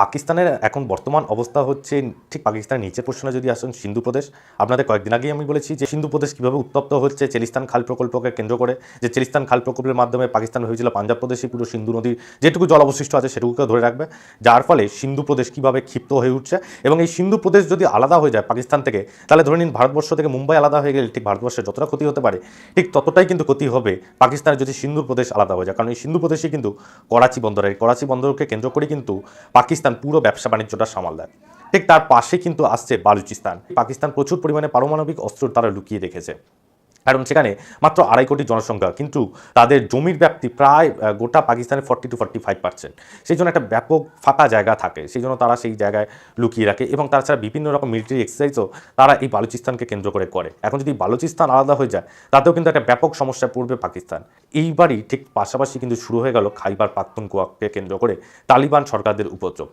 পাকিস্তানের এখন বর্তমান অবস্থা হচ্ছে ঠিক পাকিস্তানের নিচের পোর্শনে যদি আসেন সিন্ধু প্রদেশ। আপনাদের কয়েকদিন আগেই আমি বলেছি যে সিন্ধু প্রদেশ কীভাবে উত্তপ্ত হচ্ছে, চেলিস্তান খাল প্রকল্পকে কেন্দ্র করে, যে চেলিস্তান খাল প্রকল্পের মাধ্যমে পাকিস্তান হয়েছিল পাঞ্জাব প্রদেশে, পুরো সিন্ধু নদীর যেটুকু জল অবশিষ্ট আছে সেটুকুকে ধরে রাখবে। যার ফলে সিন্ধু প্রদেশ কীভাবে ক্ষিপ্ত হয়ে উঠছে এবং এই সিন্ধু প্রদেশ যদি আলাদা হয়ে যায় পাকিস্তান থেকে, তাহলে ধরে নিন ভারতবর্ষ থেকে মুম্বাই আলাদা হয়ে গেলে ঠিক ভারতবর্ষের যতটা ক্ষতি হতে পারে, ঠিক ততটাই কিন্তু ক্ষতি হবে পাকিস্তানের যদি সিন্ধু প্রদেশ আলাদা হয়ে যায়। কারণ এই সিন্ধু প্রদেশে কিন্তু করাচি বন্দরের করাচি বন্দরকে কেন্দ্র করে কিন্তু পাকিস্তান পুরো ব্যবসা বাণিজ্যটা সামাল দেয়। ঠিক তার পাশে কিন্তু আসছে বালুচিস্তান। পাকিস্তান প্রচুর পরিমাণে পারমাণবিক অস্ত্র তারা লুকিয়ে রেখেছে। কারণ সেখানে মাত্র আড়াই কোটি জনসংখ্যা, কিন্তু তাদের জমির ব্যাপ্তি প্রায় গোটা পাকিস্তানের forty two forty five percent সেই জন্য একটা ব্যাপক ফাঁকা জায়গা থাকে। সেই জন্য তারা সেই জায়গায় লুকিয়ে রাখে এবং তাছাড়া বিভিন্ন রকম মিলিটারি এক্সারসাইজও তারা এই বালুচিস্তানকে কেন্দ্র করে করে। এখন যদি বালুচিস্তান আলাদা হয়ে যায়, তাতেও কিন্তু একটা ব্যাপক সমস্যা পড়বে পাকিস্তান। এইবারই ঠিক পাশাপাশি কিন্তু শুরু হয়ে গেল খাইবার পাখতুনখোয়াকে কেন্দ্র করে তালিবান সরকারদের উপদ্রব।